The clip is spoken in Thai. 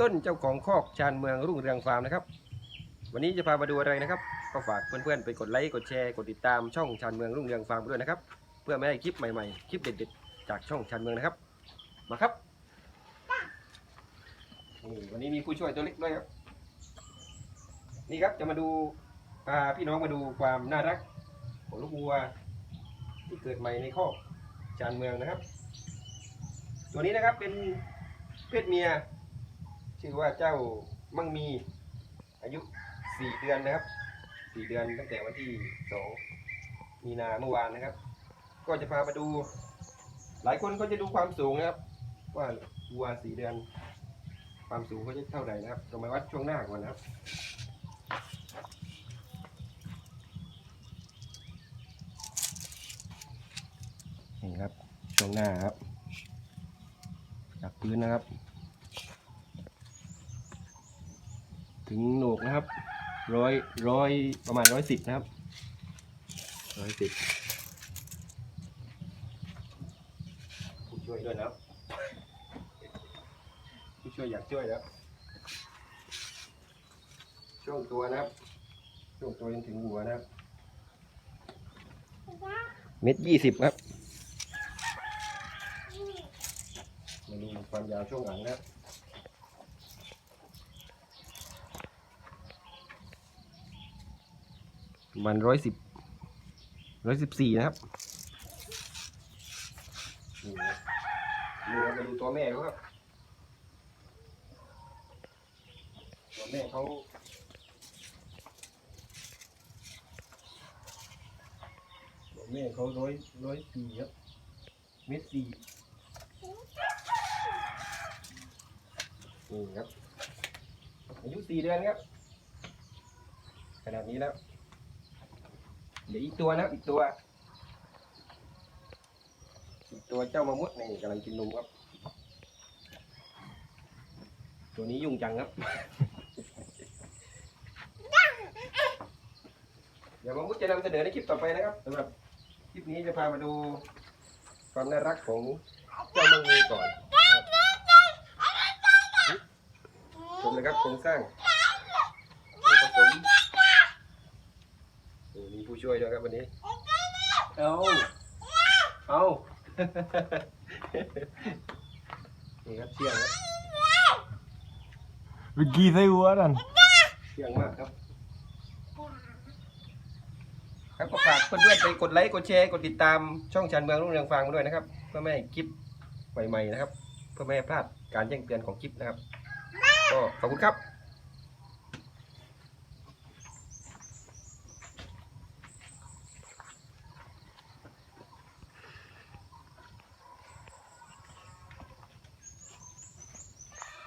ต้นเจ้าของคอกชานเมืองรุ่งเรืองฟาร์มนะครับ วันนี้จะพามาดูอะไรนะครับ ก็ฝากเพื่อนๆไปกดไลค์กดแชร์กดติดตามช่องชานเมืองรุ่งเรืองฟาร์มด้วยนะครับ เพื่อไม่ให้คลิปใหม่ๆคลิปเด็ดๆจากช่องชานเมืองนะครับ มาครับนี่วันนี้มีผู้ช่วยตัวเล็กด้วยครับนี่ครับจะมาดูพาพี่น้องมาดูความน่ารักของลูกวัวที่เกิดใหม่ในคอกชานเมืองนะครับ ตัวนี้นะครับเป็นเพศเมีย ชื่อว่าเจ้ามั่งมีอายุ4เดือนนะครับ4เดือนตั้งแต่วันที่2มีนาเมื่อวานนะครับ ก็จะพามาดู หลายคนก็จะดูความสูงนะครับ ว่าวัว4เดือน ความสูงเขาจะเท่าไหร่นะครับเรามาวัดช่วงหน้าก่อนนะครับนี่ครับช่วงหน้าครับจากพื้นนะครับ ถึงโหนกนะครับร้อยร้อยประมาณร้อยสิบนะครับร้อยสิบผู้ช่วยด้วยนะครับผู้ช่วยอยากช่วยนะครับช่วงตัวนะครับช่วงตัวจนถึงหัวนะครับเม็ดยี่สิบครับมาดูความยาวช่วงหลังนะครับ ประมันร้อยสิบร้อยสิบสี่นะครับนี่ครับนี่เรามาดูตัวแม่เขาครับ ตัวแม่เขาตัวแม่เขาร้อยร้อยสี่ครับเม็ดสี่นี่ครับอายุสี่เดือนครับขนาดนี้แล้ว เดี๋ยวอีกตัวนะอีกตัว อีกตัวเจ้ามะมุดนี่กำลังกินนมครับ ตัวนี้ยุ่งจังครับ เดี๋ยวมะมุดจะนำเสนอในคลิปต่อไปนะครับสำหรับคลิปนี้จะพามาดูความน่ารักของเจ้ามังมีก่อนนะครับชมเลยครับโครงสร้างผสม มีผู้ช่วยด้วยครับวันนี้ เอาเอานี่ครับเชี่ยงครับวิกกี้ไส้วัวนั่นเชี่ยงมากครับ ครับก็ฝากเพื่อนๆไปกดไลค์กดแชร์กดติดตามช่องชันเมืองรุ่งเรืองฟางด้วยนะครับ เพื่อไม่ให้คลิปใหม่ๆนะครับ เพื่อไม่ให้พลาดการแจ้งเตือนของคลิปนะครับ ก็ขอบคุณครับ